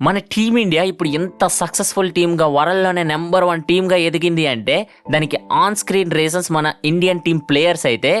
మన టీమిండియా ఇప్పుడు ఇంత సక్సెస్ఫుల్ టీమ్గా వరల్డ్లోనే నెంబర్ వన్ టీమ్గా ఎదిగింది అంటే దానికి ఆన్ స్క్రీన్ రీజన్స్ మన ఇండియన్ టీం ప్లేయర్స్ అయితే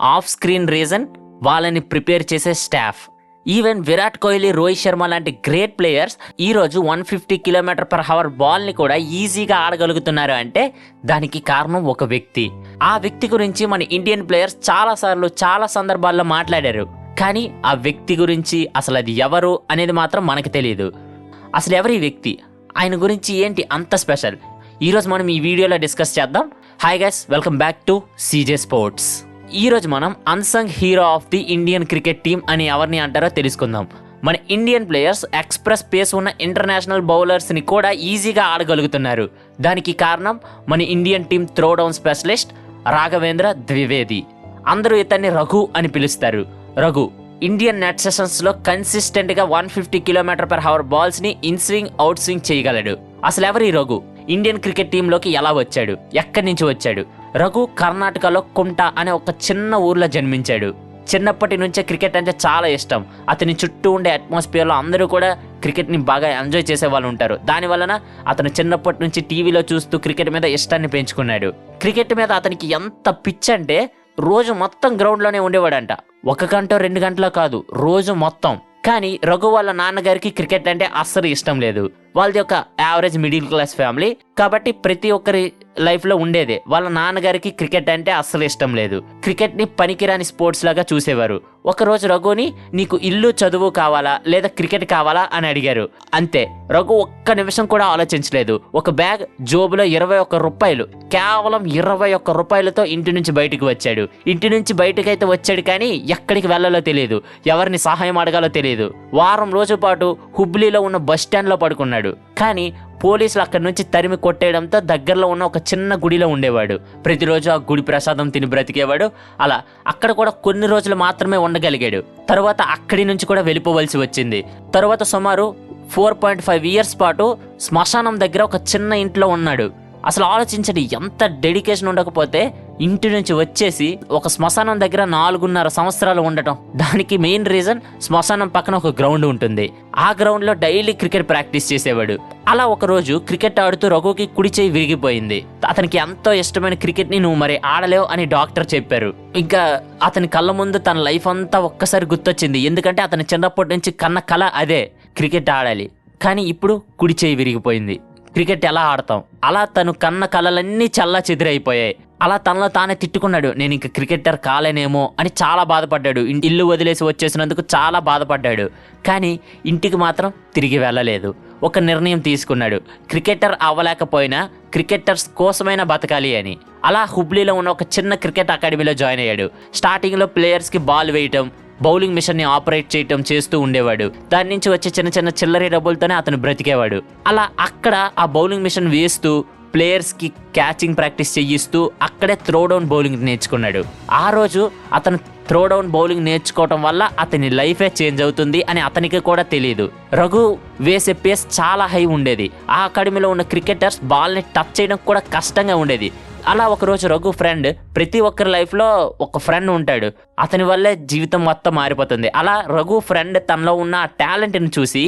ఆఫ్ స్క్రీన్ రీజన్ వాళ్ళని ప్రిపేర్ చేసే స్టాఫ్ ఈవెన్ విరాట్ కోహ్లీ రోహిత్ శర్మ లాంటి గ్రేట్ ప్లేయర్స్ ఈరోజు one fifty kilometer per hour బాల్ని కూడా ఈజీగా ఆడగలుగుతున్నారు అంటే దానికి కారణం ఒక వ్యక్తి. ఆ వ్యక్తి గురించి మన ఇండియన్ ప్లేయర్స్ చాలా సార్లు చాలా సందర్భాల్లో మాట్లాడారు. కానీ ఆ వ్యక్తి గురించి అసలు అది ఎవరు అనేది మాత్రం మనకు తెలియదు అసలు ఎవరి ఈ వ్యక్తి? ఆయన గురించి ఏంటి అంత స్పెషల్? ఈరోజు మనం ఈ వీడియోలో డిస్కస్ చేద్దాం. Hi guys welcome back to CJ sports ఈరోజు మనం unsung hero of the Indian cricket team అని ఎవరిని అంటారో తెలుసుకుందాం. మన ఇండియన్ ప్లేయర్స్ ఎక్స్ప్రెస్ పేస్ ఉన్న ఇంటర్నేషనల్ బౌలర్స్ని కూడా ఈజీగా ఆడగలుగుతున్నారు. దానికి కారణం మన Indian team throw down specialist Raghavendra Dwivedi. అందరూ ఇతన్ని రఘు అని పిలుస్తారు. రఘు ఇండియన్ నెట్ సెషన్స్లో కన్సిస్టెంట్గా one fifty kilometer per hour బాల్స్ని in swing out swing చేయగలడు. అసలు ఎవరు ఈ రఘు? ఇండియన్ క్రికెట్ టీంలోకి ఎలా వచ్చాడు? ఎక్కడి నుంచి వచ్చాడు? రఘు కర్ణాటకలో కుంట అనే ఒక చిన్న ఊర్లో జన్మించాడు. చిన్నప్పటి నుంచే క్రికెట్ అంటే చాలా ఇష్టం. అతని చుట్టూ ఉండే అట్మాస్ఫియర్లో అందరూ కూడా క్రికెట్ని బాగా ఎంజాయ్ చేసే వాళ్ళు ఉంటారు. దాని వలన అతను చిన్నప్పటి నుంచి టీవీలో చూస్తూ క్రికెట్ మీద ఇష్టాన్ని పెంచుకున్నాడు. క్రికెట్ మీద అతనికి ఎంత పిచ్ అంటే రోజు మొత్తం గ్రౌండ్లోనే ఉండేవాడంట. ఒక గంట రెండు గంటలో కాదు రోజు మొత్తం. కానీ రఘు వాళ్ళ నాన్నగారికి క్రికెట్ అంటే అస్సలు ఇష్టం లేదు. వాళ్ళది ఒక యావరేజ్ మిడిల్ క్లాస్ ఫ్యామిలీ కాబట్టి ప్రతి ఒక్కరి లైఫ్లో ఉండేదే. వాళ్ళ నాన్నగారికి క్రికెట్ అంటే అస్సలు ఇష్టం లేదు. క్రికెట్ని పనికిరాని స్పోర్ట్స్ లాగా చూసేవారు. ఒకరోజు రఘుని నీకు ఇల్లు చదువు కావాలా? లేదా క్రికెట్ కావాలా? అని అడిగారు. అంతే. రఘు ఒక్క నిమిషం కూడా ఆలోచించలేదు. ఒక బ్యాగ్ జోబులో ఇరవై ఒక్క రూపాయలు. కేవలం ఇరవై ఒక్క రూపాయలతో ఇంటి నుంచి బయటకు వచ్చాడు. ఇంటి నుంచి బయటకు అయితే వచ్చాడు కానీ ఎక్కడికి వెళ్ళాలో తెలియదు ఎవరిని సహాయం అడగాలో తెలియదు వారం రోజుల పాటు హుబ్లీలో ఉన్న బస్ స్టాండ్లో పడుకున్నాడు. కానీ పోలీసులు అక్కడి నుంచి తరిమి కొట్టేయడంతో దగ్గరలో ఉన్న ఒక చిన్న గుడిలో ఉండేవాడు. ప్రతిరోజు ఆ గుడి ప్రసాదం తిని బ్రతికేవాడు. అలా అక్కడ కూడా కొన్ని రోజులు మాత్రమే ఉండగలిగాడు. తర్వాత అక్కడి నుంచి కూడా వెళ్ళిపోవలసి వచ్చింది. తర్వాత సుమారు ఫోర్ పాయింట్ ఫైవ్ ఇయర్స్ పాటు శ్మశానం దగ్గర ఒక చిన్న ఇంట్లో ఉన్నాడు. అసలు ఆలోచించండి ఎంత డెడికేషన్ ఉండకపోతే ఇంటి నుంచి వచ్చేసి ఒక శ్మశానం దగ్గర నాలుగున్నర సంవత్సరాలు ఉండటం. దానికి మెయిన్ రీజన్ శ్మశానం పక్కన ఒక గ్రౌండ్ ఉంటుంది. ఆ గ్రౌండ్లో డైలీ క్రికెట్ ప్రాక్టీస్ చేసేవాడు. అలా ఒక రోజు క్రికెట్ ఆడుతూ రఘుకి కుడి చేయి విరిగిపోయింది. అతనికి ఎంతో ఇష్టమైన క్రికెట్ని నువ్వు మరి ఆడలేవు అని డాక్టర్ చెప్పారు. ఇంకా అతని కళ్ళ ముందు తన లైఫ్ అంతా ఒక్కసారి గుర్తొచ్చింది. ఎందుకంటే అతని చిన్నప్పటి నుంచి కన్న కళ అదే క్రికెట్ ఆడాలి. కానీ ఇప్పుడు కుడి చేయి విరిగిపోయింది. క్రికెట్ ఎలా ఆడతాం? అలా తను కన్న కళలన్నీ చల్లా చెదిరైపోయాయి. అలా తనలో తానే తిట్టుకున్నాడు. నేను ఇంక క్రికెటర్ కాలేనేమో అని చాలా బాధపడ్డాడు. ఇల్లు వదిలేసి వచ్చేసినందుకు చాలా బాధపడ్డాడు. కానీ ఇంటికి మాత్రం తిరిగి వెళ్ళలేదు. ఒక నిర్ణయం తీసుకున్నాడు. క్రికెటర్ అవ్వలేకపోయినా క్రికెటర్స్ కోసమైనా బతకాలి అని. అలా హుబ్లీలో ఉన్న ఒక చిన్న క్రికెట్ అకాడమీలో జాయిన్ అయ్యాడు. స్టార్టింగ్లో ప్లేయర్స్కి బాల్ వేయటం బౌలింగ్ మిషన్ని ఆపరేట్ చేయటం చేస్తూ ఉండేవాడు. దాని నుంచి వచ్చే చిన్న చిన్న చిల్లరి డబ్బులతోనే అతను బ్రతికేవాడు. అలా అక్కడ ఆ బౌలింగ్ మిషన్ వేస్తూ ప్లేయర్స్కి క్యాచింగ్ ప్రాక్టీస్ చేయిస్తూ అక్కడే త్రో డౌన్ బౌలింగ్ నేర్చుకున్నాడు. ఆ రోజు అతను త్రో డౌన్ బౌలింగ్ నేర్చుకోవటం వల్ల అతని లైఫే చేంజ్ అవుతుంది అని అతనికి కూడా తెలియదు రఘు వేసే పేస్ చాలా హై ఉండేది. ఆ అకాడమీలో ఉన్న క్రికెటర్స్ బాల్ని టచ్ చేయడం కూడా కష్టంగా ఉండేది. అలా ఒకరోజు రఘు ఫ్రెండ్ ప్రతి ఒక్కరి లైఫ్లో ఒక ఫ్రెండ్ ఉంటాడు. అతని వల్లే జీవితం మొత్తం మారిపోతుంది. అలా రఘు ఫ్రెండ్ తనలో ఉన్న టాలెంట్ని చూసి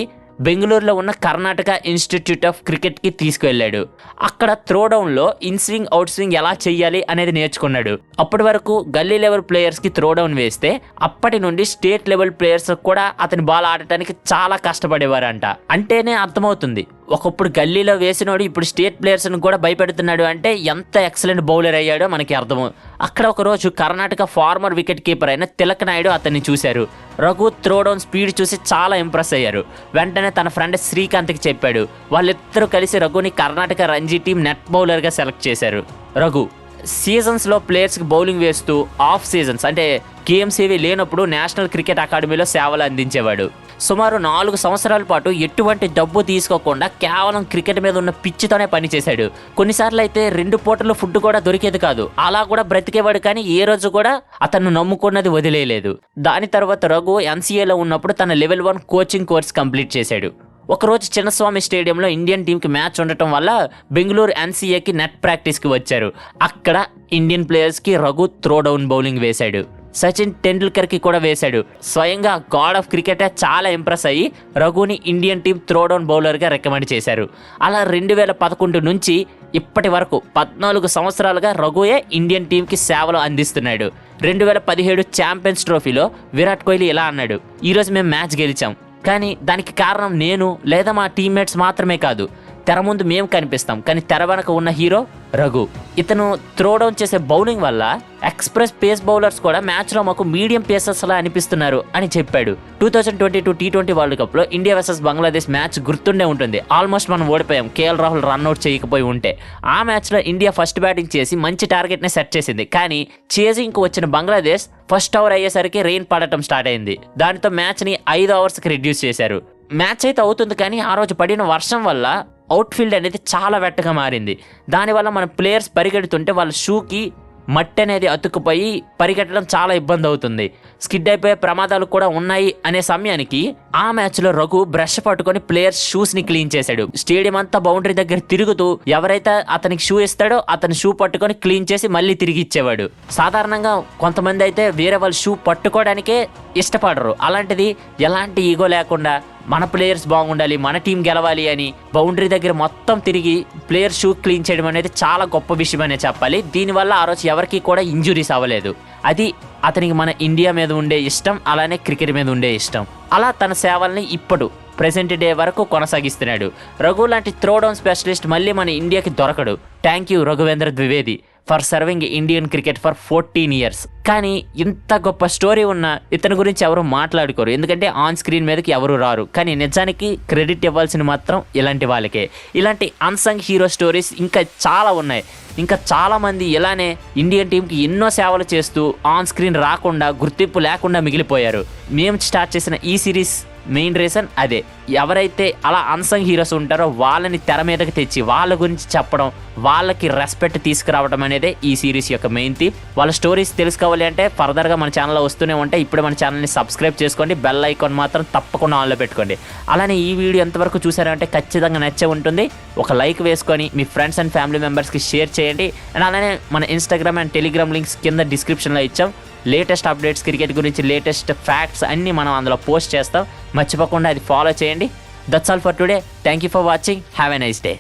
బెంగళూరులో ఉన్న కర్ణాటక ఇన్స్టిట్యూట్ ఆఫ్ క్రికెట్కి తీసుకువెళ్ళాడు. అక్కడ త్రోడౌన్లో ఇన్స్వింగ్ అవుట్ స్వింగ్ ఎలా చేయాలి అనేది నేర్చుకున్నాడు. అప్పటి వరకు గల్లీ లెవెల్ ప్లేయర్స్కి త్రో డౌన్ వేస్తే అప్పటి నుండి స్టేట్ లెవెల్ ప్లేయర్స్ కూడా అతని బాల్ ఆడటానికి చాలా కష్టపడేవారంట. అంటేనే అర్థమవుతుంది. ఒకప్పుడు గల్లీలో వేసినోడు ఇప్పుడు స్టేట్ ప్లేయర్స్ని కూడా భయపెడుతున్నాడు అంటే ఎంత ఎక్సలెంట్ బౌలర్ అయ్యాడో మనకి అర్థము. అక్కడ ఒకరోజు కర్ణాటక ఫార్మర్ వికెట్ కీపర్ అయిన తిలక్ నాయుడు అతన్ని చూశారు. రఘు త్రో డౌన్ స్పీడ్ చూసి చాలా ఇంప్రెస్ అయ్యారు. వెంటనే తన ఫ్రెండ్ శ్రీకాంత్కి చెప్పాడు. వాళ్ళిద్దరూ కలిసి రఘుని కర్ణాటక రంజీ టీం నెట్ బౌలర్గా సెలెక్ట్ చేశారు. రఘు సీజన్స్లో ప్లేయర్స్కి బౌలింగ్ వేస్తూ ఆఫ్ సీజన్స్ అంటే కేఎంసీవీ లేనప్పుడు నేషనల్ క్రికెట్ అకాడమీలో సేవలు అందించేవాడు. సుమారు నాలుగు సంవత్సరాల పాటు ఎటువంటి డబ్బు తీసుకోకుండా కేవలం క్రికెట్ మీద ఉన్న పిచ్చితోనే పనిచేశాడు కొన్నిసార్లు అయితే రెండు పూటలు ఫుడ్ కూడా దొరికేది కాదు. అలా కూడా బ్రతికేవాడు కానీ ఏ రోజు కూడా అతను నమ్ముకున్నది వదిలేయలేదు. దాని తర్వాత రఘు ఎన్సీఏలో ఉన్నప్పుడు తన level one coaching course complete చేశాడు. ఒకరోజు చిన్నస్వామి స్టేడియంలో ఇండియన్ టీంకి మ్యాచ్ ఉండటం వల్ల బెంగళూరు ఎన్సీఏకి నెట్ ప్రాక్టీస్కి వచ్చారు. అక్కడ ఇండియన్ ప్లేయర్స్కి రఘు త్రో డౌన్ బౌలింగ్ వేశాడు. సచిన్ టెండూల్కర్కి కూడా వేశాడు. స్వయంగా గాడ్ ఆఫ్ క్రికెటే చాలా ఇంప్రెస్ అయ్యి రఘుని ఇండియన్ టీం త్రోడౌన్ బౌలర్గా రికమెండ్ చేశారు. అలా రెండు వేల పదకొండు నుంచి ఇప్పటి వరకు పద్నాలుగు సంవత్సరాలుగా రఘుయే ఇండియన్ టీంకి సేవలు అందిస్తున్నాడు. రెండు వేల పదిహేడు ఛాంపియన్స్ ట్రోఫీలో విరాట్ కోహ్లీ ఇలా అన్నాడు. ఈరోజు మేము మ్యాచ్ గెలిచాం. కానీ దానికి కారణం నేను లేదా మా టీమ్మేట్స్ మాత్రమే కాదు. తెర ముందు మేము కనిపిస్తాం. కానీ తెర వెనక ఉన్న హీరో రఘు. ఇతను త్రో డౌన్ చేసే బౌలింగ్ వల్ల ఎక్స్ప్రెస్ పేస్ బౌలర్స్ కూడా మ్యాచ్లో మాకు మీడియం పేసర్స్ లా అనిపిస్తున్నారు అని చెప్పాడు. Two thousand twenty two T twenty world కప్లో ఇండియా వర్సెస్ బంగ్లాదేశ్ మ్యాచ్ గుర్తుండే ఉంటుంది. ఆల్మోస్ట్ మనం ఓడిపోయాం. కేఎల్ రాహుల్ రన్అట్ చేయకపోయి ఉంటే. ఆ మ్యాచ్లో ఇండియా ఫస్ట్ బ్యాటింగ్ చేసి మంచి టార్గెట్ని సెట్ చేసింది. కానీ చేజింగ్కి వచ్చిన బంగ్లాదేశ్ ఫస్ట్ ఓవర్ అయ్యేసరికి రెయిన్ పడటం స్టార్ట్ అయింది. దానితో మ్యాచ్ని ఐదు అవర్స్కి రిడ్యూస్ చేశారు. మ్యాచ్ అయితే అవుతుంది కానీ ఆ రోజు పడిన వర్షం వల్ల అవుట్ఫీల్డ్ అనేది చాలా వెట్టగా మారింది. దానివల్ల మన ప్లేయర్స్ పరిగెడుతుంటే వాళ్ళ షూకి మట్టి అనేది అతుక్కుపోయి పరిగెట్టడం చాలా ఇబ్బంది అవుతుంది. స్కిడ్ అయిపోయే ప్రమాదాలు కూడా ఉన్నాయి అనే సమయానికి ఆ మ్యాచ్లో రఘు బ్రష్ పట్టుకొని ప్లేయర్స్ షూస్ని క్లీన్ చేశాడు. స్టేడియం అంతా బౌండరీ దగ్గర తిరుగుతూ ఎవరైతే అతనికి షూ ఇస్తాడో అతని షూ పట్టుకొని క్లీన్ చేసి మళ్ళీ తిరిగి ఇచ్చేవాడు. సాధారణంగా కొంతమంది అయితే వేరే వాళ్ళ షూ పట్టుకోవడానికే ఇష్టపడరు. అలాంటిది ఎలాంటి ఈగో లేకుండా మన ప్లేయర్స్ బాగుండాలి మన టీం గెలవాలి అని బౌండరీ దగ్గర మొత్తం తిరిగి ప్లేయర్ షూ క్లీన్ చేయడం అనేది చాలా గొప్ప విషయం అనే చెప్పాలి. దీనివల్ల ఆ రోజు ఎవరికి కూడా ఇంజురీస్ అవ్వలేదు. అది అతనికి మన ఇండియా మీద ఉండే ఇష్టం అలానే క్రికెట్ మీద ఉండే ఇష్టం. అలా తన సేవల్ని ఇప్పుడు ప్రెసెంట్ డే వరకు కొనసాగిస్తున్నాడు. రఘు లాంటి త్రోడౌన్ స్పెషలిస్ట్ మళ్ళీ మన ఇండియాకి దొరకడు. Thank you Raghuvendra Dwivedi. For serving Indian cricket for fourteen years కానీ ఇంత గొప్ప స్టోరీ ఉన్న ఇతని గురించి ఎవరు మాట్లాడుకోరు. ఎందుకంటే ఆన్ స్క్రీన్ మీదకి ఎవరు రారు. కానీ నిజానికి క్రెడిట్ ఇవ్వాల్సిన మాత్రం ఇలాంటి వాళ్ళకే. ఇలాంటి అన్సంగ్ హీరో స్టోరీస్ ఇంకా చాలా ఉన్నాయి. ఇంకా చాలామంది ఇలానే ఇండియన్ టీంకి ఎన్నో సేవలు చేస్తూ ఆన్ స్క్రీన్ రాకుండా గుర్తింపు లేకుండా మిగిలిపోయారు. మేము స్టార్ట్ చేసిన ఈ సిరీస్ మెయిన్ రీజన్ అదే. ఎవరైతే అలా అన్సంగ్ హీరోస్ ఉంటారో వాళ్ళని తెర మీదకి తెచ్చి వాళ్ళ గురించి చెప్పడం వాళ్ళకి రెస్పెక్ట్ తీసుకురావడం అనేదే ఈ సిరీస్ యొక్క మెయిన్ థీమ్ వాళ్ళ స్టోరీస్ తెలుసుకోవాలి అంటే ఫర్దర్గా మన ఛానల్లో వస్తూనే ఉంటాయి. ఇప్పుడు మన ఛానల్ని సబ్స్క్రైబ్ చేసుకోండి. బెల్ ఐకాన్ మాత్రం తప్పకుండా ఆన్లో పెట్టుకోండి. అలానే ఈ వీడియో ఎంతవరకు చూసారంటే ఖచ్చితంగా నచ్చే ఉంటుంది. ఒక లైక్ వేసుకొని మీ ఫ్రెండ్స్ అండ్ ఫ్యామిలీ మెంబర్స్కి షేర్ చేయండి. అండ్ అలానే మన ఇన్స్టాగ్రామ్ అండ్ టెలిగ్రామ్ లింక్స్ కింద డిస్క్రిప్షన్లో ఇచ్చాం. లేటెస్ట్ అప్డేట్స్ క్రికెట్ గురించి లేటెస్ట్ ఫ్యాక్ట్స్ అన్నీ మనం అందులో పోస్ట్ చేస్తాం. మర్చిపోకుండా అది ఫాలో చేయండి. That's all for today thank you for watching have a nice day